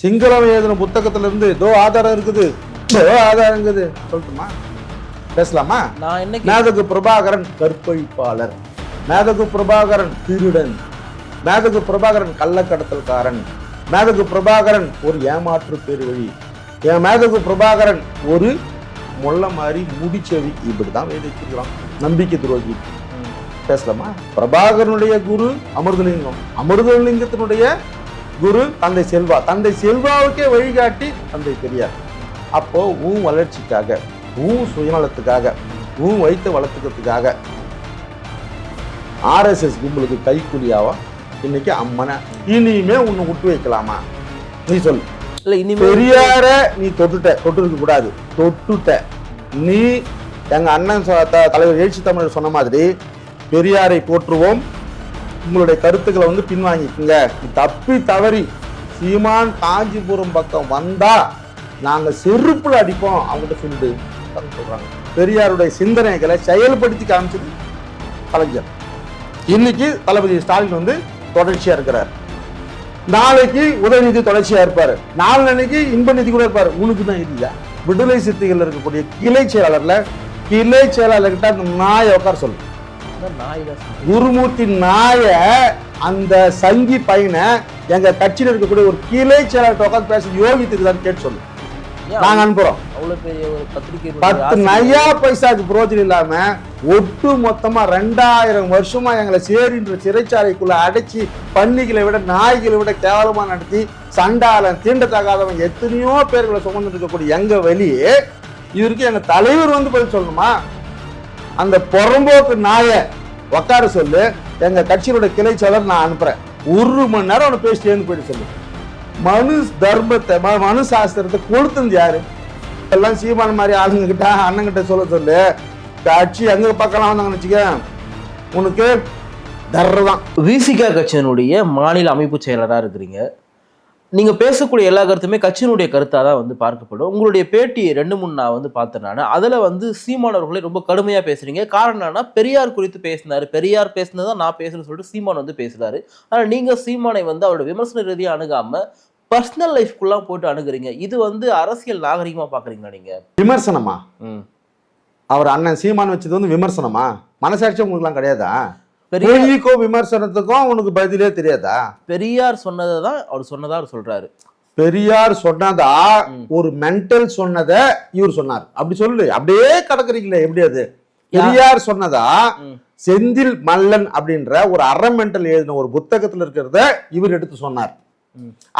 சிங்களம் எழுதின புத்தகத்துல இருந்து தோ ஆதாரம் இருக்குது. தோ ஆதாரம் இருக்குது. சொல்லட்டுமா? பேசலாமா? மேதகு பிரபாகரன் கற்பழிப்பாளர். மேதகு பிரபாகரன் திருடன். மேதகு பிரபாகரன் கள்ளக்கடத்தல்காரன். மேதகு பிரபாகரன் ஒரு ஏமாற்று பெருவழி. என் மேதகு பிரபாகரன் ஒரு முள்ள மாதிரி முடிச்செவி இப்படிதான் வேதிக்கிறான் நம்பிக்கை துரோகி. பேசலாமா? பிரபாகரனுடைய குரு அமிர்தலிங்கம். அமிர்தலிங்கத்தினுடைய குரு தந்தை செல்வா. தந்தை செல்வாவுக்கே வழிகாட்டி தந்தை பெரியார். அப்போ உன் வளர்ச்சிக்காக உன் சுயநலத்துக்காக உன் வைத்த வளர்த்துக்கிறதுக்காக ஆர்எஸ்எஸ் கும்பலுக்கு கைக்கூலியாவா இன்னைக்கு அம்மனை. இனிமே உன்னை விட்டு வைக்கலாமா? நீ சொல்லு. இல்ல இனிமேல் பெரியார நீ தொட்டுட்ட தொட்டு இருக்க கூடாது. தொட்டுட்ட. நீ எங்க அண்ணன் தலைவர் எழுச்சி தமிழர் சொன்ன மாதிரி பெரியாரை போற்றுவோம். உங்களுடைய கருத்துக்களை வந்து பின்வாங்கிக்குங்க. தப்பி தவறி சீமான் காஞ்சிபுரம் பக்கம் வந்தா நாங்க செருப்புல அடிப்போம். அவங்ககிட்ட சொல்லிடு சொல்கிறாங்க சொல்றாங்க. பெரியாருடைய சிந்தனைகளை செயல்படுத்தி காமிச்சது கலைஞர். இன்னைக்கு தளபதி ஸ்டாலின் வந்து தொடர்ச்சியா இருக்கிறார். நாளைக்கு உதயநிதி தொடர்ச்சியா இருப்பாரு. நாளைக்கு இன்ப நிதி கூட இருப்பாரு. உனக்கு தான் இல்லையா விடுதலை சித்திகள் இருக்கக்கூடிய கிளை செயலாளர்ல கிளை செயலாளர்கிட்ட அந்த நாயை உட்கார சொல்லு. குருமூர்த்தி நாய அந்த சங்கி பையனை எங்க கட்சியில் இருக்கக்கூடிய ஒரு கிளை செயலாளர்கிட்ட உட்காந்து பேச யோகித்துக்குதான்னு கேட்டு சொல்லு. நாங்க அனுப்புறோம். அவ்வளவு பெரிய ஒரு பத்திரிகை பத்து நயா பைசாக்கு புரோஜனம் இல்லாம ஒட்டு மொத்தமா ரெண்டாயிரம் வருஷமா எங்களை சேரின்ற சிறைச்சாலைக்குள்ள அடைச்சி பன்னிகளை விட நாய்களை விட கேவலமா நடத்தி சண்டாளன் தீண்டத்தகாதவன் எத்தனையோ பேர்களை சுமந்து இருக்கக்கூடிய எங்க வெளியே இவருக்கு எங்க தலைவர் வந்து பதில் சொல்லணுமா? அந்த புறம்போக்கு நாயை உக்கார சொல்லு எங்க கட்சியோட கிளை செயலர் நான் அனுப்புறேன். ஒரு மணி நேரம் அவனை பேசிட்டேன்னு போயிட்டு சொல்லு. மனு தர்மத்தை ம- மனு சாஸ்திரத்தை கொடுத்தது யாரு? எல்லாம் சீமான மாதிரி ஆளுங்க கிட்ட அண்ணங்கிட்ட சொல்ல சொல்லு. கட்சி எங்க பக்கம் வந்தாங்கன்னு வச்சுக்க உனக்கு தர்றதான். விசிகா கட்சியினுடைய மாநில அமைப்பு செயலராக இருக்கிறீங்க. நீங்க பேசக்கூடிய எல்லா கருத்துமே கட்சியினுடைய கருத்தா தான் வந்து பார்க்கப்படும். உங்களுடைய பேட்டி ரெண்டு மூணு நான் வந்து பார்த்தேன் நான். அதுல வந்து சீமானவர்களை ரொம்ப கடுமையா பேசுறீங்க. காரணம் என்னன்னா பெரியார் குறித்து பேசினாரு. பெரியார் பேசினதை நான் பேசுறேன்னு சொல்லிட்டு சீமான் வந்து பேசுறாரு. ஆனா நீங்க சீமானை வந்து அவரோட விமர்சன ரீதியா அணுகாம பர்சனல் லைஃப்குள்ளாம் போட்டு அணுகுறீங்க. இது வந்து அரசியல் நாகரிகமா பாக்குறீங்களா நீங்க? விமர்சனமா. அவர் அண்ணன் சீமான் வச்சது வந்து விமர்சனமா? மனசாட்சி உங்களுக்குலாம் கிடையாதா? பொய்க்கும் விமர்சனத்துக்கும் உனக்கு பதிலே தெரியாதா? பெரியார் சொன்னதை தான் அவர் சொன்னதா அவர் சொல்றாரு. பெரியார் சொன்னதா. ஒரு மென்டல் சொன்னதை இவர் சொன்னார். அப்படி சொல்லு. அப்படியே கடக்குறீங்களே எப்படி அது? பெரியார் சொன்னதா. செந்தில் மல்லன் அப்படின்ற ஒரு அறமெண்டல் எழுதின ஒரு புத்தகத்துல இருக்கிறத இவர் எடுத்து சொன்னார்.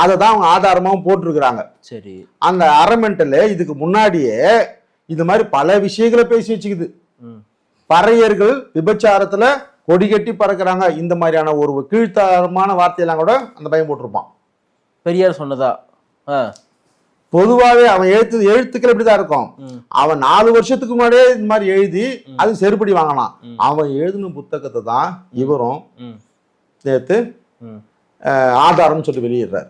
அதை தான் அவங்க ஆதாரமாவும் போட்டிருக்கிறாங்க. சரி. அந்த அறமெண்டல் இதுக்கு முன்னாடியே இது மாதிரி பல விஷயங்களை பேசி வச்சுக்குது. பறையர்கள் விபச்சாரத்துல கொடி கட்டி பறக்குறாங்க. இந்த மாதிரியான ஒரு கீழ்த்தரமான வார்த்தையெல்லாம் கூட அந்த பையன் போட்டிருப்பான். பெரியார் சொன்னதா? பொதுவாகவே அவன் எழுத்து எழுத்துக்கள் இப்படிதான் இருக்கும். அவன் நாலு வருஷத்துக்கு முன்னாடியே இந்த மாதிரி எழுதி. அது செருப்படி வாங்கினான் ம். அவன் எழுதின புத்தகத்தை தான் இவரும் சேர்த்து ஆதாரம்னு சொல்லி வெளியிடுறாரு.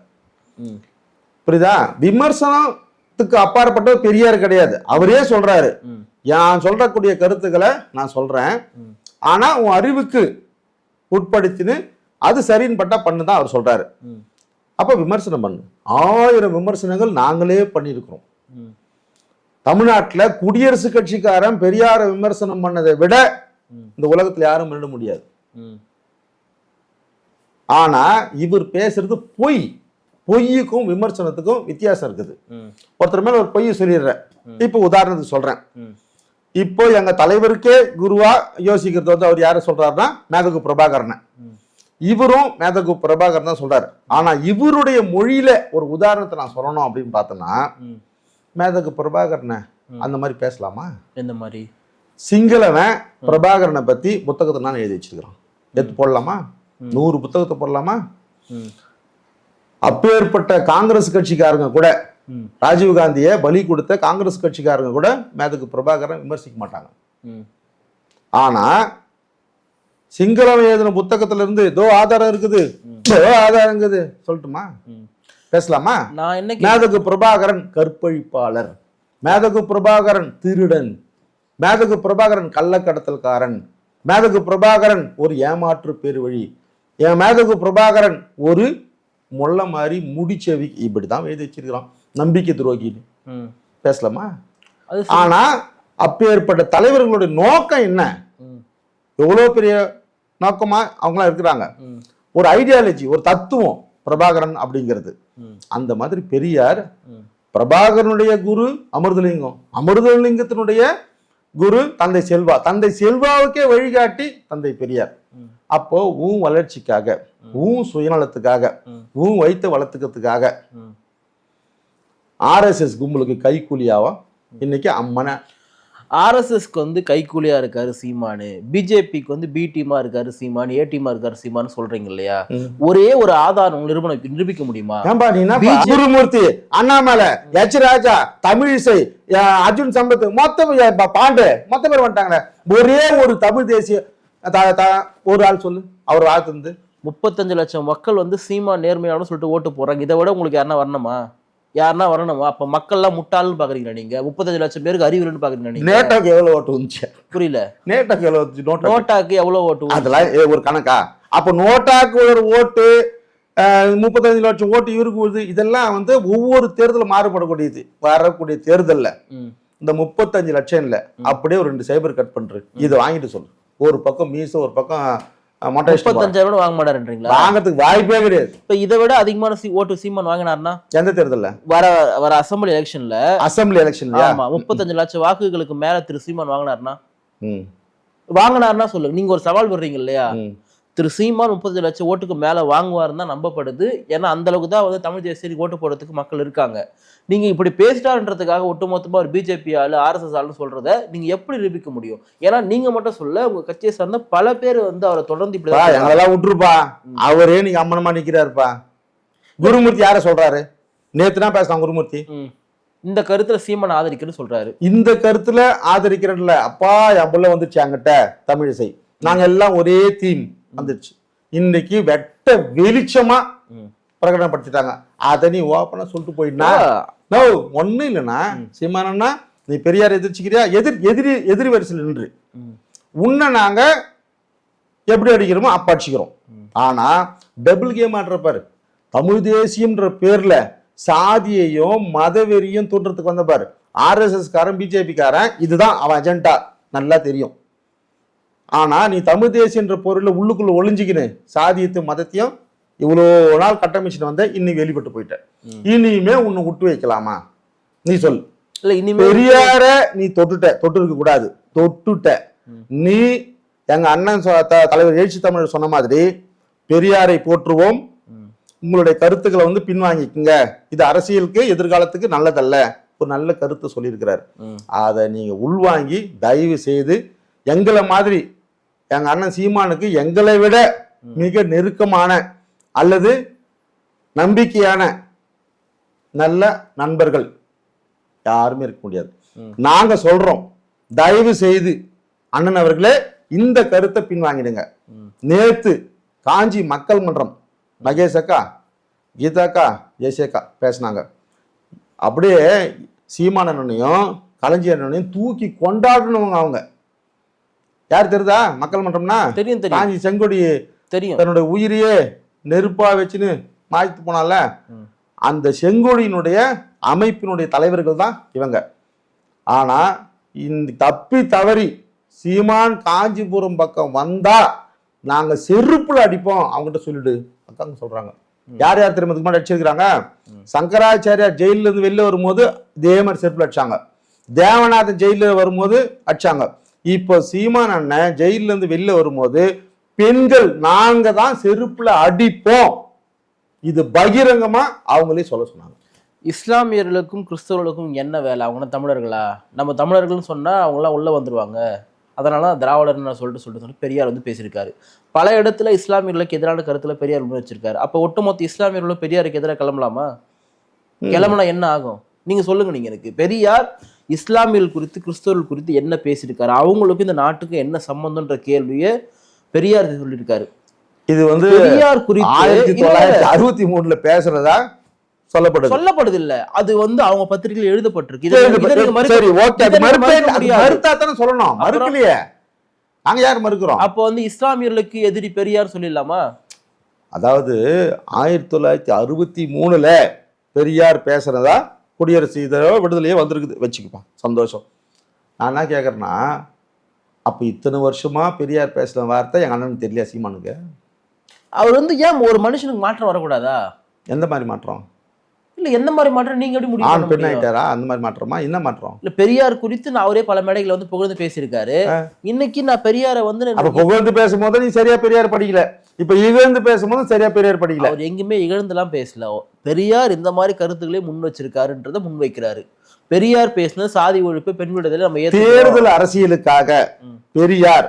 புரியுதா? விமர்சனத்துக்கு அப்பாற்பட்ட பெரியார் கிடையாது. அவரே சொல்றாரு. நான் சொல்றக்கூடிய கருத்துக்களை நான் சொல்றேன். ஆனா உன் அறிவுக்கு உட்படுத்தின்னு அது சரின்னு பட்டா பண்ணுதான் அவர் சொல்றாரு. ம். அப்ப விமர்சனம் பண்ணு. ஆயிரம் விமர்சனங்கள் நாங்களே பண்ணியிருக்கிறோம். தமிழ்நாட்டுல குடியரசுக் கட்சிக்காரன் பெரியார விமர்சனம் பண்ணதை விட. இந்த உலகத்துல யாரும் பண்ணிட முடியாது. ஆனா இவர் பேசுறது பொய். பொய்யுக்கும் விமர்சனத்துக்கும் வித்தியாசம் இருக்குது. ஒருத்தர் மேல ஒரு பொய்யை சொல்லிடுறேன். இப்போ உதாரணத்துக்கு சொல்றேன். இப்போ எங்க தலைவருக்கே குருவா யோசிக்கிறது வந்து அவர் யாரை சொல்றாருன்னா மேதகு பிரபாகரனை. இவரும் மேதகு பிரபாகரன் தான் சொல்றாரு. ஆனா இவருடைய மொழியில ஒரு உதாரணத்தை நான் சொல்லணும் அப்படின்னு பார்த்தோன்னா மேதகு பிரபாகரனை. அந்த மாதிரி பேசலாமா? எந்த மாதிரி? சிங்களவன் பிரபாகரனை பத்தி புத்தகத்தை நான் எழுதி வச்சிருக்கிறோம். எடுத்து போடலாமா. நூறு புத்தகத்தை போடலாமா? அப்பேற்பட்ட காங்கிரஸ் கட்சிக்காரங்க கூட ம். ராஜீவ் காந்தியை பலி கொடுத்த காங்கிரஸ் கட்சிக்காரங்க கூட மேதகு பிரபாகரன் விமர்சிக்க மாட்டாங்க. ஆனா சிங்களம் எழுதின புத்தகத்துல இருந்து இதோ ஆதாரம் இருக்குது. இதோ ஆதாரம் இருக்குது. சொல்லட்டுமா? பேசலாமா? நான் என்ன மேதகு பிரபாகரன் கற்பழிப்பாளர். மேதகு பிரபாகரன் திருடன். மேதகு பிரபாகரன் கள்ளக்கடத்தல்காரன். மேதகு பிரபாகரன் ஒரு ஏமாற்று பெருவழி. என் மேதகு பிரபாகரன் ஒரு முள்ள மாதிரி முடிச்செவி இப்படிதான் எழுதி வச்சிருக்கிறான். நம்பிக்கை துரோகின்னு. பேசலாமா சரி. ஆனா அப்பேற்பட்ட தலைவர்களுடைய நோக்கம் என்ன ம். எவ்வளவு பெரிய நோக்கமா அவங்களாம் இருக்கிறாங்க. ஒரு ஐடியாலஜி ஒரு தத்துவம் பிரபாகரன் அப்படிங்கிறது. அந்த மாதிரி பெரியார். பிரபாகரனுடைய குரு அமிர்தலிங்கம் அமிர்தலிங்கத்தினுடைய குரு தந்தை செல்வா தந்தை செல்வாவுக்கே வழிகாட்டி தந்தை பெரியார். அப்போ உன் வளர்ச்சிக்காக உன் சுயநலத்துக்காக. உன் வைத்த வளர்த்துக்கிறதுக்காக. ஆர்எஸ்எஸ் கும்பலுக்கு கைக்கூலியாவா இன்னைக்கு அம்மனை. ஆர்எஸ்எஸ்க்கு வந்து கைக்கூலியா இருக்காரு சீமானு. பிஜேபிக்கு வந்து பி டீமா இருக்காரு சீமான் ஏ டீமா இருக்காரு சீமான்னு சொல்றீங்க இல்லையா. ஒரே ஒரு ஆதாரம் நிரூபணம் நிரூபிக்க முடியுமா? குருமூர்த்தி அண்ணாமலை எச் ராஜா தமிழிசை அர்ஜுன் சம்பத் மொத்தம் பாண்டே மொத்த பேர் வந்துட்டாங்களே. ஒரே ஒரு தமிழ் தேசிய ஒரு ஆள் சொல்லு அவர் வாழ்த்து முப்பத்தஞ்சு லட்சம் மக்கள் வந்து சீமா நேர்மையான சொல்லிட்டு ஓட்டு போறாங்க இதை விட உங்களுக்கு யாருன்னா வரணுமா? யாருன்னா வரணுமா. அப்ப மக்கள்லாம் முட்டாள்னு பாக்குறீங்களா நீங்க? முப்பத்தஞ்சு லட்சம் பேருக்கு அறிவில்னு பாக்குறீங்களா நீங்க? நேட்டாக்கு எவ்வளவு ஓட்டு வந்துச்சு? புரியல. நேட்டாக்கு வந்துச்சு? நோட்டா நோட்டாக்கு எவ்வளவு ஓட்டு அதெல்லாம் ஒரு கணக்கா? அப்ப நோட்டாக்கு ஒரு ஓட்டு முப்பத்தஞ்சு லட்சம் ஓட்டு இவருக்கு வருது. இதெல்லாம் வந்து ஒவ்வொரு தேர்தலும் மாறுபடக்கூடியது. வரக்கூடிய தேர்தல்ல. இந்த முப்பத்தஞ்சு லட்சம் இல்ல அப்படியே ஒரு ரெண்டு சைபர் கட் பண்றது இதை வாங்கிட்டு சொல்லு. ஒரு பக்கம் மீச ஒரு பக்கம் முப்பத்தஞ்சாயிரம் கூட வாங்க மாட்டாருன்றீங்களா? வாங்கறதுக்கு வாய்ப்பே கிடையாது. இப்ப இதை விட அதிகமான ஓட்டு சீமான் வாங்கினாருன்னா எந்த தேர்தல்ல? வர வர அசம்பிளி எலெக்ஷன்ல அசம்பிளி எலெக்ஷன்லயா ஆமா முப்பத்தஞ்சு லட்சம் வாக்குகளுக்கு மேல திரு சீமான் வாங்கினாருன்னா ம். வாங்கினாருன்னா சொல்லுங்க. நீங்க ஒரு சவால் விடுறீங்க இல்லையா. திரு சீமான் முப்பத்தஞ்சு லட்சம் ஓட்டுக்கு மேல வாங்குவாருன்னு தான் நம்பப்படுது. ஏன்னா அந்த அளவுக்கு தான் வந்து தமிழ் தேசியத்துக்கு ஓட்டு போடுறதுக்கு மக்கள் இருக்காங்க. நீங்க இப்படி பேசிட்டாருன்றதுக்காக ஒட்டுமொத்தமா ஒரு பிஜேபி ஆளு ஆர்எஸ்எஸ் ஆளு சொல்றத நீங்க எப்படி நிரூபிக்க முடியும்? ஏன்னா நீங்க மட்டும் சொல்ல உங்க கட்சியை சார்ந்த பல பேர் வந்து அவரை தொடர்ந்து இப்படி எங்களெல்லாம் விட்டுருப்பா. அவரே நீங்க அம்மனமா நிக்கிறாருப்பா. குருமூர்த்தி யார சொல்றாரு? நேத்து தான் பேசலாம் குருமூர்த்தி. இந்த கருத்துல சீமான் ஆதரிக்கிறேன்னு சொல்றாரு. இந்த கருத்துல ஆதரிக்கிறதுல அப்பா என் புள்ள வந்துச்சு அங்கிட்ட தமிழிசை. நாங்க எல்லாம் ஒரே தீம் வந்துருச்சு. இன்னைக்கு வெட்ட வெளிச்சமா. பிரகடனப்படுத்திட்டாங்க. அதை நீ ஓப்பனா சொல்லிட்டு போயிட்டா நோ ஒண்ணும் இல்லைண்ணா. சீமானண்ணா நீ பெரியார் எதிர்ச்சிக்கிறியா? எதிர் எதிரி எதிரி வரிசையில் நின்று. உன்னை நாங்க எப்படி அடிக்கிறோமோ அப்ப அடிச்சுக்கிறோம். ஆனா டபுள் கேம் ஆடுறப்பாரு தமிழ் தேசியம்ன்ற பேர்ல சாதியையும் மதவெறியும் தூண்டுறதுக்கு வந்த பாரு. ஆர்எஸ்எஸ் காரன் பிஜேபி காரன் இதுதான் அவன் அஜெண்டா நல்லா தெரியும். ஆனா நீ தமிழ் தேசியன்ற பொருள்ல உள்ளுக்குள்ள ஒளிஞ்சிக்கின்னு சாதியத்தையும் மதத்தையும் இவ்வளோ நாள் கட்டமைச்சுட்டு வந்த இன்னைக்கு வெளிப்பட்டு போயிட்ட. இனிமே உன்னை விட்டு வைக்கலாமா? நீ சொல். இல்ல இனிமே பெரியார நீ தொட்டுட்ட. தொட்டு இருக்க கூடாது. தொட்டுட்ட. நீ எங்க அண்ணன் தலைவர் எழுச்சி தமிழர் சொன்ன மாதிரி பெரியாரை போற்றுவோம். உங்களுடைய கருத்துக்களை வந்து பின்வாங்கிக்குங்க. இது அரசியலுக்கு எதிர்காலத்துக்கு நல்லதல்ல. ஒரு நல்ல கருத்து சொல்லியிருக்கிறார். அதை நீங்க உள்வாங்கி தயவு செய்து எங்களை மாதிரி எங்க அண்ணன் சீமானுக்கு எங்களை விட மிக நெருக்கமான அல்லது நம்பிக்கையான நல்ல நண்பர்கள் யாருமே இருக்க முடியாது. நாங்க சொல்றோம். தயவு செய்து அண்ணன் அவர்களே இந்த கருத்தை பின்வாங்கிடுங்க. நேத்து காஞ்சி மக்கள் மன்றம் மகேஷ் அக்கா கீதா அக்கா ஜெயசேகா பேசினாங்க. அப்படியே சீமானனையும் கலைஞரனையும் தூக்கி கொண்டாடணுங்க அவங்க. யார் தெரியுதா? மக்கள் மன்றம்னா தெரியும் தெரியும். காஞ்சி செங்கொடி தெரியும். தன்னுடைய உயிரையே நெருப்பா வச்சுன்னு மாய்த்து போனால. அந்த செங்கோடியினுடைய அமைப்பினுடைய தலைவர்கள் தான் இவங்க. ஆனா இந்த தப்பி தவறி சீமான் காஞ்சிபுரம் பக்கம் வந்தா நாங்க செருப்புல அடிப்போம் அவங்ககிட்ட சொல்லிடு அக்காங்க சொல்றாங்க. யார் யார் திரும்ப முன்னாடி அடிச்சிருக்கிறாங்க? சங்கராச்சாரியார் ஜெயில இருந்து வெளில வரும்போது இதே மாதிரி செருப்புல அடிச்சாங்க. தேவநாதன் ஜெயில வரும்போது அடிச்சாங்க. இப்போ சீமான் அண்ணன் ஜெயில இருந்து வெளில வரும்போது பெண்கள் நாங்க தான் செருப்புல அடிப்போம். இது பகிரங்கமா அவங்களே சொல்ல சொன்னாங்க. இஸ்லாமியர்களுக்கும் கிறிஸ்தவர்களுக்கும் என்ன வேலை? அவங்க தமிழர்களா? நம்ம தமிழர்கள்னு சொன்னா அவங்களாம் உள்ள வந்துருவாங்க. அதனால தான் திராவிடர்னு நான் சொல்லிட்டு சொல்லிட்டு சொல்லி பெரியார் வந்து பேசியிருக்காரு. பல இடத்துல இஸ்லாமியர்களுக்கு எதிரான கருத்துல பெரியார் முன் வச்சிருக்காரு. அப்போ ஒட்டுமொத்த இஸ்லாமியர்களும் பெரியாருக்கு எதிராக கிளம்பலாமா? கிளம்புனா என்ன ஆகும்? நீங்க சொல்லுங்க நீங்க எனக்கு. பெரியார் இஸ்லாமியர்கள் குறித்து கிறிஸ்தவர்கள் குறித்து என்ன பேசியிருக்காரு? அவங்களுக்கும் இந்த நாட்டுக்கு என்ன சம்பந்தம்ன்ற கேள்வியை பெரியார் சொல்லியிருக்காரு. இது வந்து பெரியார் குறித்து ஆயிரத்தி தொள்ளாயிரத்தி அறுபத்தி மூணுல பேசுறதா சொல்லப்படுது? சொல்லப்படுது இல்ல அது வந்து அவங்க பத்திரிகையில் எழுதப்பட்டிருக்கு. சொல்லணும். மறுக்கலையே. நாங்க யார் மறுக்கிறோம்? அப்போ வந்து இஸ்லாமியர்களுக்கு எதிரி பெரியார் சொல்லிடலாமா? அதாவது ஆயிரத்தி தொள்ளாயிரத்தி அறுபத்தி மூணுல பெரியார் பேசுறதா குடியரசு இதை விடுதலையே வந்திருக்குது. வச்சுக்கப்பா சந்தோஷம். நான் என்ன கேட்குறேன்னா அப்போ இத்தனை வருஷமா பெரியார் பேசுன வார்த்தை எங்கள் அண்ணனுக்கு தெரியல சீமானுக்கு? அவர் வந்து ஏன் ஒரு மனுஷனுக்கு மாற்றம் வரக்கூடாதா? எந்த மாதிரி மாற்றம்? இல்ல எந்த மாதிரி மாற்றம் நீங்க எப்படி ஆண் பண்ண பெண் முடியும்? ஆயிட்டாரா? அந்த மாதிரி மாற்றமா? என்ன மாற்றம்? இல்ல பெரியார் குறித்து நான் அவரே பல மேடைகளை வந்து புகழ்ந்து பேசியிருக்காரு. இன்னைக்கு நான் பெரியாரை வந்து அப்ப புகழ்ந்து பேசும்போது நீ சரியா பெரியார் படிக்கல. இப்ப இகழ்ந்து பேசும்போது சரியா பெரியார் படிக்கல. அவர் எங்கேயுமே இகழ்ந்துலாம் பேசல. பெரியார் இந்த மாதிரி கருத்துக்களை முன் வச்சிருக்காருன்றதை முன் வைக்கிறாரு. பெரியார் பேசின சாதி ஒழிப்பு பெண் விடுதலை நம்ம. தேர்தல் அரசியலுக்காக. பெரியார்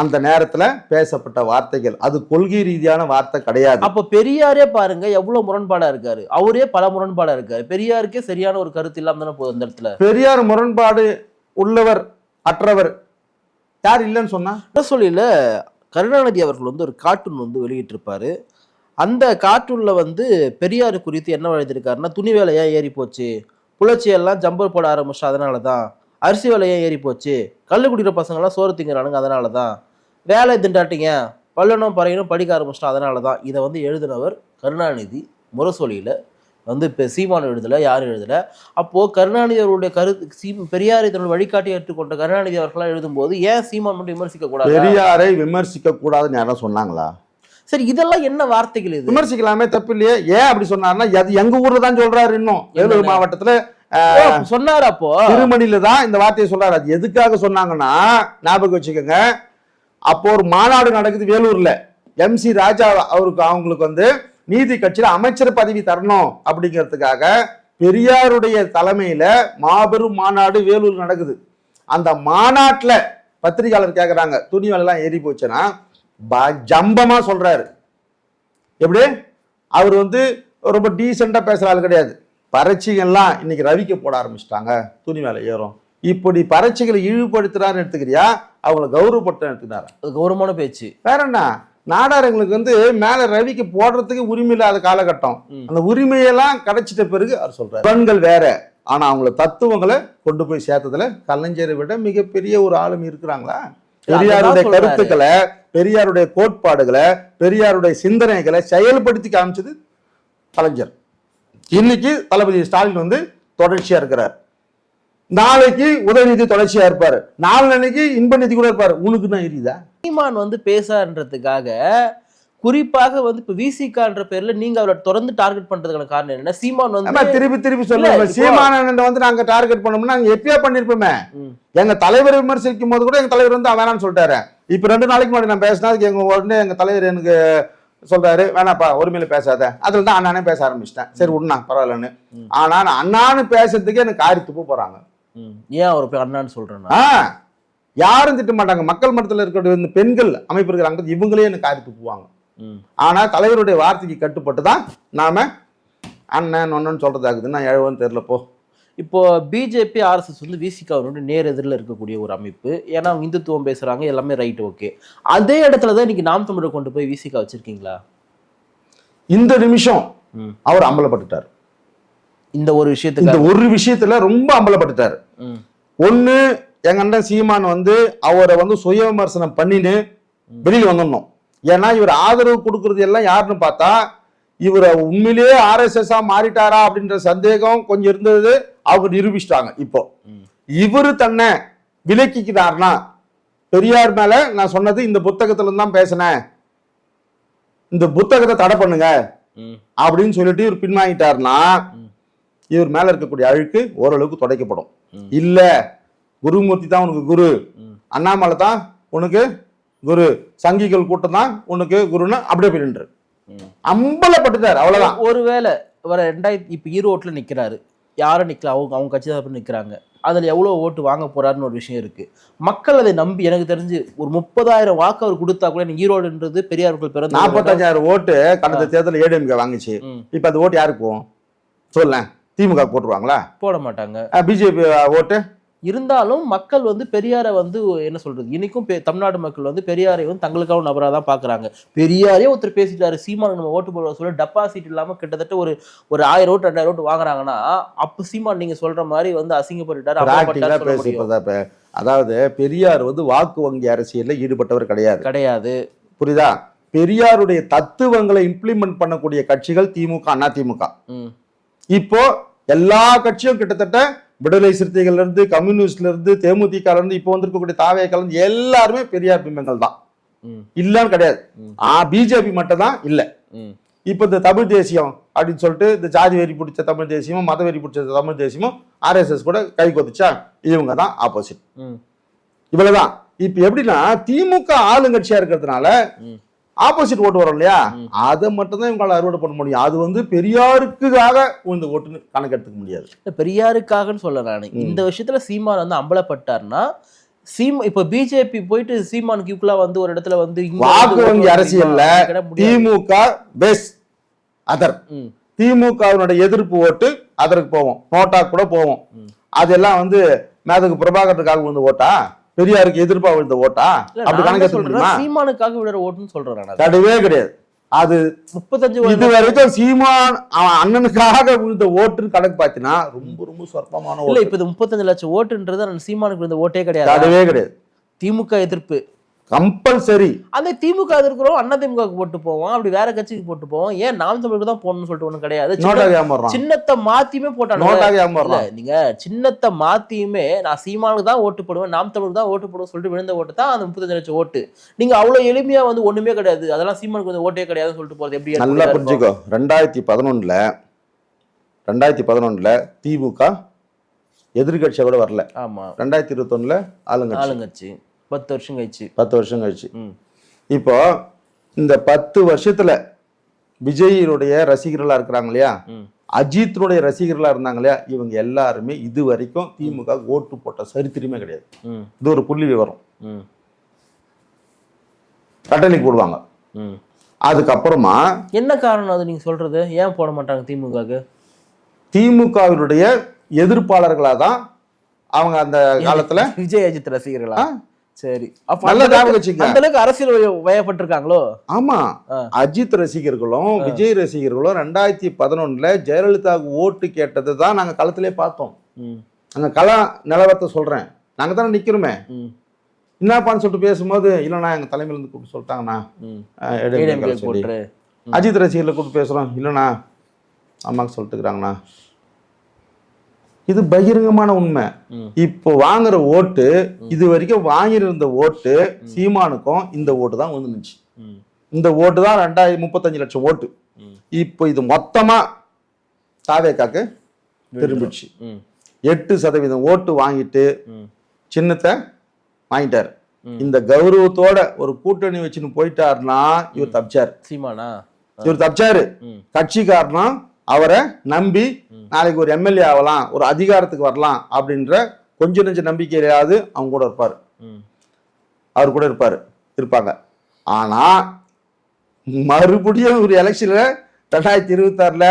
அந்த நேரத்துல பேசப்பட்ட வார்த்தைகள். அது கொள்கை ரீதியான வார்த்தை கிடையாது. அப்ப பெரியாரே பாருங்க எவ்வளவு முரண்பாடா இருக்காரு. அவரே பல முரண்பாடா இருக்காரு. பெரியாருக்கே சரியான ஒரு கருத்து இல்லாம தானே போகுது அந்த இடத்துல. பெரியார் முரண்பாடு உள்ளவர் அற்றவர் யார் இல்லைன்னு சொன்னா? சொல்லியில கருணாநிதி அவர்கள் வந்து ஒரு கார்ட்டூன் வந்து வெளியிட்டிருப்பாரு. அந்த கார்ட்டூன்ல வந்து பெரியார் குறித்து என்ன எழுதியிருக்காருன்னா துணி வேலையா ஏறி போச்சு? புலச்சி எல்லாம் ஜம்பர் போட ஆரம்பிச்சா அதனால தான் அரிசி விலையா ஏறி போச்சு? கல்லு குடிக்கிற பசங்களாம் சோறு திங்கிறானுங்க அதனால தான் வேலை திண்டாட்டிங்க. பல்லனும் பறையனும் படிக்க ஆரம்பிச்சிட்டோம் அதனால தான் இதை வந்து எழுதினவர் கருணாநிதி முரசொலியில் வந்து இப்போ சீமான் எழுதலை யாரும் எழுதலை. அப்போது கருணாநிதி அவருடைய கருத்து சீ பெரியாரை தன்னுடைய வழிகாட்டி ஏற்றுக்கொண்ட கருணாநிதி அவர்களாம் எழுதும்போது ஏன் சீமான் மட்டும் விமர்சிக்க கூடாது? பெரியாரை விமர்சிக்க கூடாதுன்னு யாரும் சொன்னாங்களா? சரி இதெல்லாம் என்ன வார்த்தைகள் இது? விமர்சிக்கலாமே தப்பு இல்லையே ஏன் அப்படி சொன்னாருன்னா அது எங்க ஊர்ல தான் சொல்றாரு இன்னும். வேலூர் என்னன்னு? மாவட்டத்துல சொன்னாரு அப்போ? திருமணியில தான் இந்த வார்த்தையை சொல்றாரு. அது எதுக்காக சொன்னாங்கன்னா ஞாபகம் வச்சுக்கோங்க. அப்போ ஒரு மாநாடு நடக்குது வேலூர்ல. எம்சி ராஜா அவருக்கு அவங்களுக்கு வந்து நீதி கட்சியில அமைச்சர் பதவி தரணும் அப்படிங்கிறதுக்காக பெரியாருடைய தலைமையில மாபெரும் மாநாடு வேலூர் நடக்குது. அந்த மாநாட்டில் பத்திரிகையாளர் கேட்குறாங்க துணி வேலைலாம் ஏறி போச்சுன்னா ப- சொல்கிறாரு எப்படி? அவர் வந்து ரொம்ப டீசெண்டாக பேசுகிற ஆள் கிடையாது. பரட்சிகள்லாம் இன்னைக்கு ரவிக்க போட ஆரம்பிச்சிட்டாங்க துணி வேலை ஏறும். இப்படி பரட்சிகளை இழிவுபடுத்துறாருன்னு எடுத்துக்கிறியா? அவங்கள கௌரவப்படுத்த எடுத்துக்கிறாரு அது கௌரவமான பேச்சு. வேற என்ன? நாடாருங்களுக்கு வந்து மேல ரவிக்கு போடுறதுக்கு உரிமை இல்லாத காலகட்டம். அந்த உரிமையெல்லாம் கிடைச்சிட்ட பிறகு அவர் சொல்றாரு. பெண்கள் வேற. ஆனா அவங்கள தத்துவங்களை கொண்டு போய் சேர்த்ததுல கலைஞரை விட மிகப்பெரிய ஒரு ஆளுமை இருக்கிறாங்களா? பெரியாருடைய. கருத்துக்களை பெரியாருடைய கோட்பாடுகளை பெரியாருடைய சிந்தனைகளை செயல்படுத்தி காமிச்சது கலைஞர். இன்னைக்கு தளபதி ஸ்டாலின் வந்து தொடர்ச்சியா இருக்கிறார். நாளைக்கு உதயநிதி தொடர்ச்சியா இருப்பாரு. நாளைக்கு இன்ப நிதி கூட இருப்பாரு. உனக்கு தான் எரியுதா? சீமான் வந்து பேசான்றதுக்காக குறிப்பாக வந்து இப்ப விசிகான்ற பேர்ல நீங்க அவரை தொடர்ந்து டார்கெட் பண்றதுக்கான காரணம் என்ன சீமான் வந்து திருப்பி திருப்பி சொல்லுங்க. சீமானந்த வந்து நாங்க டார்கெட் பண்ணோம்னா நாங்க எப்பயோ பண்ணிருப்போமே. எங்க தலைவர் விமர்சிக்கும் போது கூட எங்க தலைவர் வந்து "அவன் வேணாம்னு சொல்லிட்டாரு. இப்ப ரெண்டு நாளைக்கு முன்னாடி நான் பேசினா அதுக்கு எங்க உடனே எங்க தலைவர் எனக்கு சொல்றாரு வேணாப்பா ஒருமையில பேசாத. அதுல தான் அண்ணானே பேச ஆரம்பிச்சிட்டேன். சரி உண்ணா பரவாயில்லன்னு. ஆனா நான் அண்ணான்னு பேசுறதுக்கே எனக்கு காரி துப்பு போறாங்க. ஏன் அவர் போய் அண்ணான்னு சொல்றேன்னா? யாரும் திட்ட மாட்டாங்க. மக்கள் மன்றத்தில் இருக்கிற இந்த பெண்கள் அமைப்பு இருக்கிறாங்க இவங்களே எனக்கு காரி துப்புவாங்க ம். ஆனா தலைவருடைய வார்த்தைக்கு கட்டுப்பட்டு தான் நாம அண்ணன் ஒன்னு சொல்றதாக்குது நான் எழுவன்னு தெரியல போ. இப்போ பிஜேபி ஆர்எஸ்எஸ் வந்து விசிகாவோட நேர் எதிரில் இருக்கக்கூடிய ஒரு அமைப்பு. ஏன்னா இந்துத்துவம் பேசுறாங்க எல்லாமே ரைட் ஓகே. அதே இடத்துல தான் இன்னைக்கு நாம் தமிழரை கொண்டு போய் விசிகா வச்சிருக்கீங்களா? இந்த நிமிஷம். அவர் அம்பலப்பட்டுட்டார். இந்த ஒரு இந்த விஷயத்துக்கு ஒரு விஷயத்துல ரொம்ப அம்பலப்பட்டுட்டார். ஒண்ணு எங்க அண்ணன் சீமான் வந்து அவரை வந்து சுய விமர்சனம் பண்ணின்னு வெளியில வந்துடணும். ஏன்னா இவர் ஆதரவு கொடுக்கறது எல்லாம் யாருன்னு பார்த்தா இவரை உண்மையிலேயே ஆர்எஸ்எஸ் மாறிட்டாரா அப்படின்ற சந்தேகம் கொஞ்சம் இருந்தது அவர் நிரூபிச்சிட்டாங்க இப்போ. இவரு தன்னை விலக்கிக்கிறார்னா பெரியார் மேல நான் சொன்னது இந்த புத்தகத்துல தான் பேசினேன். இந்த புத்தகத்தை தடை பண்ணுங்க அப்படின்னு சொல்லிட்டு இவர் பின்வாங்கிட்டாருன்னா. இவர் மேல இருக்கக்கூடிய அழுக்கு ஓரளவுக்கு துடைக்கப்படும். இல்ல குருமூர்த்தி தான் உனக்கு குரு. அண்ணாமலை தான் உனக்கு குரு. சங்கிகள் கூட்டம் தான் உனக்கு குருன்னு அப்படியே போய் நின்று ம். அம்பலப்பட்டுட்டார் அவ்வளவுதான். ஒருவேளை வர ரெண்டாயிரத்தி இப்போ ஈரோட்டில் நிற்கிறாரு யாரும் நிற்கல அவங்க அவங்க கட்சி தான் நிற்கிறாங்க அதில் எவ்வளோ ஓட்டு வாங்க போறாருன்னு ஒரு விஷயம் இருக்கு. மக்கள் அதை நம்பி எனக்கு தெரிஞ்சு ஒரு முப்பதாயிரம் வாக்கு அவர் கொடுத்தா கூட எனக்கு ஈரோடுன்றது பெரியார்கள் பிறந்த. நாற்பத்தஞ்சாயிரம் ஓட்டு கடந்த தேர்தலில் ஏடிஎம்கே வாங்குச்சு. இப்ப அந்த ஓட்டு யாருக்கு போகும்? சொல்ல திமுக போட்டுருவாங்களா? போட மாட்டாங்க. பிஜேபி ஓட்டு? இருந்தாலும் மக்கள் வந்து பெரியாரை வந்து என்ன சொல்றது? இன்னைக்கும் பெ- தமிழ்நாடு மக்கள் வந்து பெரியாரை வந்து தங்களுக்கான நபராக தான் பார்க்கறாங்க பெரியாரே ஒருத்தர் பேசிட்டாரு சீமான் நம்ம ஓட்டு போடுற சொல்ல டெபாசிட் இல்லாம கிட்டத்தட்ட ஒரு ஒரு ஆயிரம் ஓட்டு ரெண்டாயிரம் ஓட்டு வாங்குறாங்கன்னா அப்ப சீமான் நீங்க சொல்ற மாதிரி வந்து அசிங்கப்பட்டுட்டாரு அதாவது பெரியார் வந்து வாக்கு வங்கி அரசியல்ல ஈடுபட்டவர் கிடையாது. கிடையாது. புரியுதா? பெரியாருடைய தத்துவங்களை இம்ப்ளிமெண்ட் பண்ணக்கூடிய கட்சிகள் திமுக அண்ணா திமுக. ம். இப்போ எல்லா கட்சியும் கிட்டத்தட்ட விடுதலை சிறுத்தைகள்ல இருந்து கம்யூனிஸ்ட்ல இருந்து தேமுதிக ல இருந்து இப்போ வந்திருக்கக்கூடிய தாவேக்கால இருந்து எல்லாருமே பெரியார் பிம்பங்கள் தான். இல்லன்னு கிடையாது. ஆ பிஜேபி மட்டும் தான் இல்ல. இப்போ இந்த தமிழ் தேசியம் அப்படின்னு சொல்லிட்டு இந்த ஜாதி வெறி பிடிச்ச தமிழ் தேசியமும் மத வெறி பிடிச்ச தமிழ் தேசியமும் ஆர்எஸ்எஸ் கூட கை கொதிச்சா இவங்க தான் ஆப்போசிட் இவ்வளவுதான் இப்ப எப்படின்னா திமுக ஆளுங்கட்சியா இருக்கிறதுனால ஆப்போசிட் ஓட்டு வரும் இல்லையா. அதை மட்டும் தான் இவங்களால அறுவடை பண்ண முடியும். அது வந்து பெரியாருக்காக இந்த ஓட்டுன்னு கணக்கெடுத்துக்க முடியாது. பெரியாருக்காகன்னு சொல்ல நான் இந்த விஷயத்துல சீமான் வந்து அம்பலப்பட்டார்னா சீம் இப்ப பிஜேபி போயிட்டு சீமான் கியூக்குலா வந்து ஒரு இடத்துல வந்து வாக்கு வந்து வங்கி அரசியல்ல. திமுக பெஸ் அதர் திமுகவினுடைய எதிர்ப்பு ஓட்டு அதற்கு போவோம். நோட்டா கூட போவோம். அதெல்லாம் வந்து மேதகு பிரபாகருக்காக விழுந்த ஓட்டா பெரியாருக்கு எதிர்ப்பா விழுந்த ஓட்டா? அப்படி கணக்கு முடியுமா சீமானுக்காக விடுற ஓட்டுன்னு சொல்றேன் கிடையவே கிடையாது. அது முப்பத்தஞ்சு இது வரைக்கும் சீமான் அவன் அண்ணனுக்காக விழுந்த ஓட்டுன்னு கணக்கு பார்த்தீங்கன்னா ரொம்ப ரொம்ப சொற்பமான இல்ல ஓட்டு. இப்ப இது முப்பத்தஞ்சு லட்சம் ஓட்டுன்றது சீமானுக்கு இருந்த ஓட்டே கிடையாது? கிடையாது. திமுக எதிர்ப்பு. கம்பல்சரி. அந்த திமுக எதிர்க்கிறோம் அண்ணா திமுக போட்டு போவோம் அப்படி வேற கட்சிக்கு போட்டு போவோம் ஏன் நாம் தமிழுக்கு தான் போடணும்னு சொல்லிட்டு ஒண்ணும் கிடையாது. சின்னத்தை மாத்தியுமே போட்டாங்க நோட்டாக ஏமாறுறான். நீங்க சின்னத்தை மாத்தியுமே நான் சீமானுக்கு தான் ஓட்டு போடுவேன் நாம் தமிழுக்கு தான் ஓட்டு போடுவேன் சொல்லிட்டு விழுந்த ஓட்டு தான் அந்த முப்பத்தஞ்சு லட்சம் ஓட்டு. நீங்க அவ்வளவு எளிமையா வந்து ஒண்ணுமே கிடையாது. அதெல்லாம் சீமானுக்கு வந்து ஓட்டே கிடையாதுன்னு சொல்லிட்டு போறது எப்படி நல்லா? புரிஞ்சுக்கோ. ரெண்டாயிரத்தி பதினொன்னுல ரெண்டாயிரத்தி பதினொன்னுல திமுக எதிர்கட்சியோட வரல. ஆமா. ரெண்டாயிரத்தி இருபத்தொன்னுல ஆளுங்கட்சி. ஆளுங்கட்சி. பத்து வருஷம் கழிச்சு. பத்து வருஷம் கழிச்சு. இப்போ இந்த பத்து வருஷத்துல விஜயினுடைய ரசிகர்களா இருக்கிறாங்க இல்லையா? அஜித்தினுடைய ரசிகர்களா இருந்தாங்க இல்லையா? இவங்க எல்லாருமே இது வரைக்கும் திமுக ஓட்டு போட்ட சரித்திரமே கிடையாது. இது ஒரு புள்ளி விவரம். கட்டளைக்கு போடுவாங்க. அதுக்கப்புறமா என்ன காரணம் அது நீங்க சொல்றது? ஏன் போட மாட்டாங்க திமுகக்கு திமுகவினுடைய எதிர்ப்பாளர்களா தான் அவங்க அந்த காலத்துல விஜய் அஜித் ரசிகர்களா? சரி. அப்ப நல்ல ஞாபகம் வச்சுக்கங்க. அந்த அளவுக்கு அரசியல் வய- வயப்பட்டிருக்காங்களோ? ஆமா. அஜித் ரசிகர்களும் விஜய் ரசிகர்களும் ரெண்டாயிரத்தி பதினொன்னுல ஜெயலலிதாவுக்கு ஓட்டு கேட்டதை தான் நாங்க களத்திலே பார்த்தோம். அங்க கள நிலவரத்தை சொல்றேன். நாங்க தானே நிக்கிறோமே. என்னப்பான்னு சொல்லிட்டு பேசும்போது இல்லைண்ணா எங்க தலைமையில இருந்து கூப்பிட்டு சொல்லிட்டாங்கண்ணா. கால அஜித் ரசிகர்ல கூப்பிட்டு பேசுறோம். இல்லைண்ணா அம்மாக்கு சொல்லிட்டுக்கிறாங்கண்ணா இது பகிரங்கமான உண்மை. இப்போ வாங்குற ஓட்டு இது வரைக்கும் வாங்கியிருந்த ஓட்டு சீமானுக்கும் இந்த ஓட்டு தான் வந்துருந்துச்சு. இந்த ஓட்டு தான் ரெண்டாயிரம் முப்பத்தஞ்சு லட்சம் ஓட்டு. இப்போ இது மொத்தமா தாவேக்காக்கு திரும்பிடுச்சு. ம். எட்டு சதவீதம் ஓட்டு வாங்கிட்டு சின்னத்தை வாங்கிட்டாரு. இந்த கௌரவத்தோட ஒரு கூட்டணி வச்சுன்னு போயிட்டாருன்னா இவர் தப்பிச்சாரு. சீமானா? இவர் தப்பிச்சாரு. ம். கட்சிக்காரனும் அவரை நம்பி நாளைக்கு ஒரு எம்எல்ஏ ஆகலாம் ஒரு அதிகாரத்துக்கு வரலாம் அப்படின்ற கொஞ்ச நெஞ்ச நம்பிக்கையிலாவது அவங்க கூட இருப்பார். அவர் கூட இருப்பார் இருப்பாங்க. ஆனா மறுபடியும் ஒரு எலெக்ஷன்ல ரெண்டாயிரத்தி இருபத்தாறுல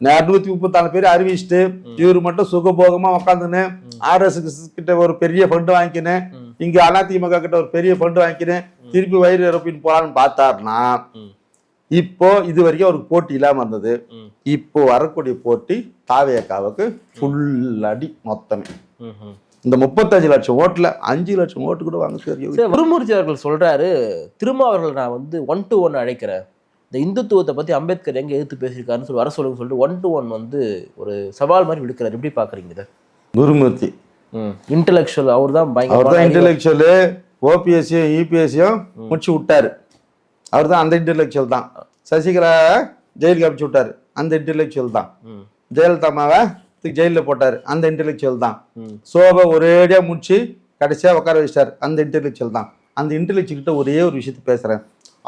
இரநூத்தி முப்பத்தாலு பேர் அறிவிச்சுட்டு இவர் மட்டும் சுகபோகமா உட்காந்துன்னு ஆர்எஸ் கிட்ட ஒரு பெரிய ஃபண்டு வாங்கிக்கின்னு. இங்க அதிமுக கிட்ட ஒரு பெரிய ஃபண்டு வாங்கிக்கின்னு திருப்பி வயிறு இறப்பின்னு போலான்னு பார்த்தாருன்னா இப்போ இது வரைக்கும் அவருக்கு போட்டி இல்லாம இருந்தது. இப்போ வரக்கூடிய போட்டி தாவேக்காவுக்கு ஃபுல் அடி மொத்தமே இந்த முப்பத்தஞ்சு லட்சம் ஓட்டுல அஞ்சு லட்சம் ஓட்டு கூட வாங்க தெரியும் சரி குருமூர்த்தி அவர்கள் சொல்றாரு திரும்ப அவர்கள் நான் வந்து ஒன் டு ஒன் அழைக்கிறேன். இந்த இந்துத்துவத்தை பத்தி அம்பேத்கர் எங்க எதிர்த்து பேசியிருக்காருன்னு சொல்லி வர சொல்லுங்க சொல்லிட்டு ஒன் டு ஒன் வந்து ஒரு சவால் மாதிரி விடுக்கிறாரு. எப்படி பாக்குறீங்க இதை? குருமூர்த்தி. இன்டலெக்சுவல் அவர் தான் அவர் தான் பயங்கர இன்டெலெக்சுவலு ஓபிஎஸ்சியும் யூபிஎஸ்சியும் முடிச்சு விட்டாரு. அவர் தான் அந்த இன்டெலெக்சுவல் தான். சசிகலா ஜெயிலுக்கு அனுப்பிச்சு விட்டாரு. அந்த இன்டெலெக்சுவல் தான். ஜெயலலிதா அம்மாவை ஜெயிலில் போட்டார். அந்த இன்டெலெக்சுவல் தான். சோபை ஒரேடியாக முடிச்சு கடைசியாக உட்கார வச்சிட்டார். அந்த இன்டெலெக்சுவல் தான். அந்த intellectual கிட்ட ஒரே ஒரு விஷயத்த பேசுகிறேன்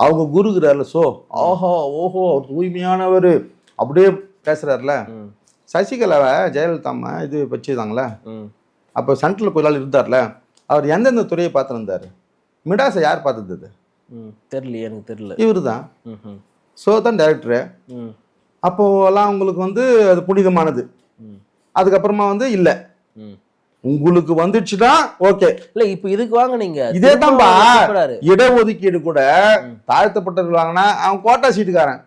அவங்க குருகிறார்ல சோ ஆஹா ஓஹோ அவர் தூய்மையானவர். அப்படியே பேசுகிறார்ல சசிகலாவை ஜெயலலிதா அம்மா இது வச்சுருந்தாங்களே அப்போ சென்ட்ரல் நாள் இருந்தார்ல. அவர் எந்தெந்த துறையை பார்த்துருந்தாரு? மிடாஸை யார் பார்த்தது ம் தெரியலையே எனக்கு தெரியல. இவர் தான் ஸோ தான் டைரக்டரு அப்போலாம் உங்களுக்கு வந்து அது புனிதமானது. அதுக்கப்புறமா வந்து இல்லை. உங்களுக்கு வந்துச்சுன்னா ஓகே. இல்ல இப்ப இதுக்கு வாங்க நீங்க. இதே தான்பா. இடஒதுக்கீடு கூட. தாழ்த்தப்பட்டவர்கள் வாங்கினா அவன் கோட்டா சீட்டுக்காரன்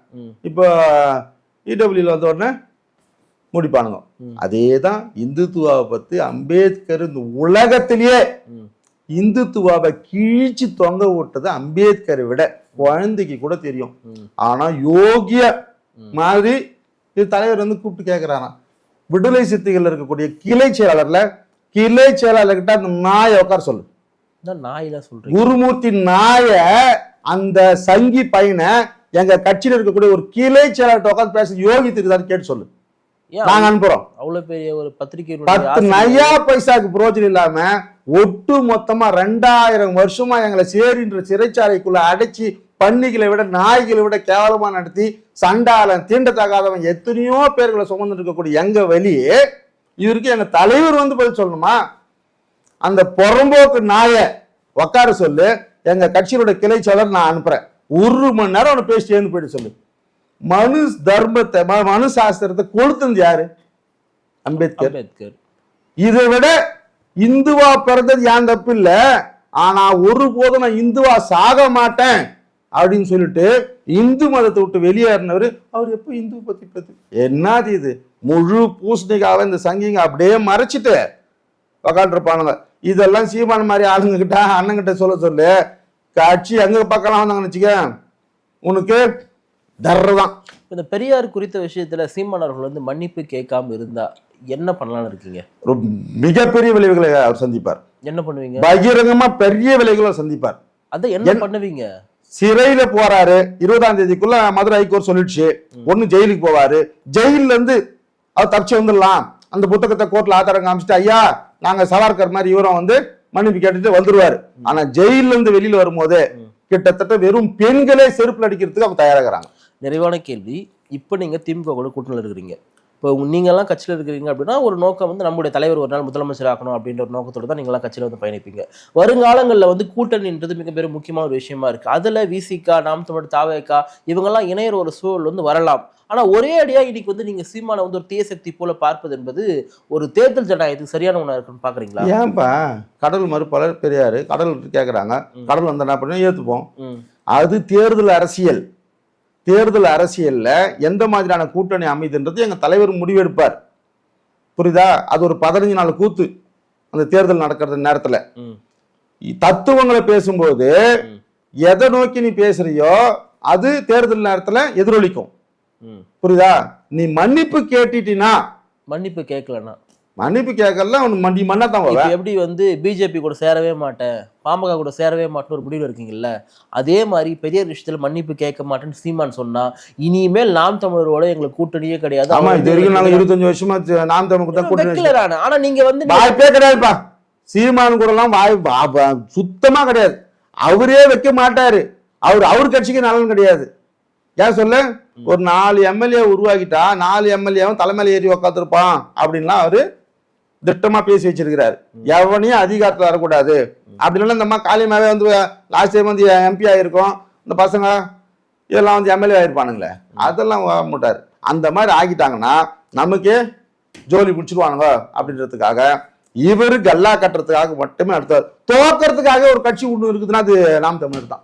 இப்போ இடபிள்யூல வந்த உடனே முடிப்பானுங்க. அதே தான் இந்துத்துவாவை பத்தி அம்பேத்கர் இந்த உலகத்திலேயே இந்துத்துவாவை கீழ்ச்சி தொங்க விட்டது அம்பேத்கரை விட குழந்தைக்கு கூட தெரியும். ஆனா யோகிய. மாதிரி இது தலைவர் வந்து கூப்பிட்டு கேட்கிறாராம் விடுதலை சிறுத்தைகள் இருக்கக்கூடிய கிளை செயலாளர்ல கிளை செயலாளர்கிட்ட அந்த நாயை உட்கார சொல்லு. சொல்றீங்க? குருமூர்த்தி நாய அந்த சங்கி பையனை எங்க கட்சியில இருக்கக்கூடிய ஒரு கிளை செயலாளர்கிட்ட உட்காந்து பேச யோகி திருதாரு கேட்டு சொல்லு. நாங்க அனுப்புறோம். அவ்வளவு பெரிய ஒரு பத்திரிகையினுடைய பத்து நயா பைசாக்கு புரோஜனம் இல்லாம ஒட்டு மொத்தமா ரெண்டாயிரம் வருஷமா எங்களை சேரின்ற சிறைச்சாலைக்குள்ள அடைச்சி பன்னிகளை விட நாய்களை விட கேவலமா நடத்தி சண்டாளன் தீண்டத்தகாதவன் எத்தனையோ பேர்களை சுமந்து இருக்கக்கூடிய எங்க வெளியே இதற்கு எங்க தலைவர் வந்து பதில் சொல்லணுமா? அந்த புறம்போக்கு நாயை உக்கார சொல்லு எங்க கட்சியோட கிளை செயலர் நான் அனுப்புறேன். ஒரு மணி நேரம் அவனை பேசி சேர்ந்து போயிட்டு சொல்லு. மனு தர்மத்தை மனு சாஸ்திரத்தை கொளுத்துனது யாரு? அம்பேத்கர். அம்பேத்கர். இதை விட இந்துவா பிறந்தது ஏன் தப்பு இல்ல? ஆனா ஒருபோதும் நான் இந்துவா சாக மாட்டேன் அப்படின்னு சொல்லிட்டு இந்து மதத்தை விட்டு வெளியேறினவர் அவர் எப்போ இந்து பத்தி பத்தி என்னது இது? முழு பூசணிக்காவை இந்த சங்கிங்க அப்படியே மறைச்சிட்டு உக்காண்டிருப்பானுங்க. இதெல்லாம் சீமான் மாதிரி ஆளுங்க கிட்ட அண்ணங்கிட்ட சொல்ல சொல்லு. கட்சி எங்க பக்கம் வந்தாங்கன்னு வச்சுக்க உனக்கு தர்றதான் தான். இந்த பெரியார் குறித்த விஷயத்துல சீமான் அவர்கள் வந்து மன்னிப்பு கேட்காம இருந்தா என்ன பண்ணலாம்னு இருக்கீங்க? ஒரு மிகப்பெரிய விளைவுகளை அவர் சந்திப்பார். என்ன பண்ணுவீங்க? பகிரங்கமா பெரிய விளைவுகளை சந்திப்பார். அதான் என்ன என்- பண்ணுவீங்க? சிறையில போறாரு. இருபதாம் தேதிக்குள்ள மதுரை ஹைகோர்ட் சொல்லிடுச்சு. ஒண்ணு ஜெயிலுக்கு போவாரு. ஜெயில்ல இருந்து அவர் தப்பிச்சு வந்துடலாம். அந்த புத்தகத்தை கோர்ட்ல ஆதாரம் காமிச்சிட்டு ஐயா நாங்க சவார்கர் மாதிரி இவரும் வந்து மன்னிப்பு கேட்டுட்டு வந்துருவாரு. ஆனா ஜெயில்ல இருந்து வெளியில வரும்போது. கிட்டத்தட்ட வெறும் பெண்களே செருப்புல அடிக்கிறதுக்கு அவங்க தயாராகிறாங்க. நிறைவான கேள்வி. இப்போ நீங்க திமுக கூட கூட்டணியில் இருக்கிறீங்க. இப்போ உங்க- நீங்க எல்லாம் கட்சியில் இருக்கிறீங்க அப்படின்னா ஒரு நோக்கம் வந்து நம்முடைய தலைவர் ஒரு நாள் முதலமைச்சர் ஆக்கணும் அப்படின்ற ஒரு நோக்கத்தோட தான் நீங்களாம் கட்சியில் வந்து பயணிப்பீங்க. வருங்காலங்களில் வந்து கூட்டணின்றது மிக பெரும் முக்கியமான ஒரு விஷயமா இருக்கு. அதுல விசிகா நாம் தமிழ் தாவேக்கா இவங்கெல்லாம் இணையற ஒரு சூழல் வந்து வரலாம். ஆனா ஒரே அடியா இன்னைக்கு வந்து நீங்க சீமானை வந்து ஒரு தீய சக்தி போல பார்ப்பது என்பது ஒரு தேர்தல் ஜனநாயகத்துக்கு சரியான ஒன்றா இருக்குன்னு பாக்குறீங்களா? ஏன்பா? கடல் மறுப்பாளர் பெரியாரு கடல் கேக்குறாங்க. ம். கடல் வந்தா என்ன பண்ணுவோம்? ஏத்துப்போம். ம். அது தேர்தல் அரசியல். தேர்தல் அரசியல்ல எந்த மாதிரியான கூட்டணி அமைதுன்றது எங்க தலைவர் முடிவெடுப்பார். புரியுதா அது ஒரு பதினஞ்சு நாள் கூத்து அந்த தேர்தல் நடக்கிறது நேரத்துல. தத்துவங்களை பேசும்போது. எதை நோக்கி நீ பேசுறியோ அது தேர்தல் நேரத்துல எதிரொலிக்கும். புரியுதா நீ மன்னிப்பு கேட்டுட்டினா மன்னிப்பு கேட்கலன்னா மன்னிப்பு கேட்கல அவன் மண்டி மண்ணா தான் எப்படி வந்து பிஜேபி கூட சேரவே மாட்டேன் பாமக கூட சேரவே மாட்டேன்னு ஒரு முடிவு இருக்கீங்கல்ல அதே மாதிரி பெரிய விஷயத்துல மன்னிப்பு கேட்க மாட்டேன்னு சீமான் சொன்னா இனிமேல் நாம் தமிழரோட எங்களுக்கு கூட்டணியே கிடையாது. ஆமா இது வரைக்கும் நாங்க. இருபத்தஞ்சு வருஷமா நாம் தமிழுக்கு தான் கூட்டணி. ஆனா நீங்க வந்து வாய்ப்பே கிடையாதுப்பா. சீமான் கூட எல்லாம் வாய் சுத்தமா கிடையாது. அவரே வைக்க மாட்டாரு. அவர் அவர் கட்சிக்கு நலன் கிடையாது. ஏன் சொல்ல? ஒரு நாலு எம்எல்ஏ உருவாக்கிட்டா நாலு எம்எல்ஏவும் தலைமையில ஏறி உக்காந்துருப்பான் அப்படின்லாம் அவரு திட்டமா பேசி வச்சிருக்கிறாரு. எவனையும் அதிகாரத்துல வரக்கூடாது. அப்படின்னா இந்த அம்மா காளியமாவே வந்து லாஸ்ட் டைம் வந்து எம்பி ஆயிருக்கோம். இந்த பசங்க இதெல்லாம் வந்து எம்எல்ஏ ஆயிருப்பானுங்களே. அதெல்லாம் வர மாட்டாரு. அந்த மாதிரி ஆக்கிட்டாங்கன்னா நமக்கே ஜோலி பிடிச்சிருவானுங்க அப்படின்றதுக்காக இவரு கல்லா கட்டுறதுக்காக மட்டுமே அடுத்தார் தோக்கறதுக்காக ஒரு கட்சி ஒண்ணு இருக்குதுன்னா அது நாம் தமிழர் தான்.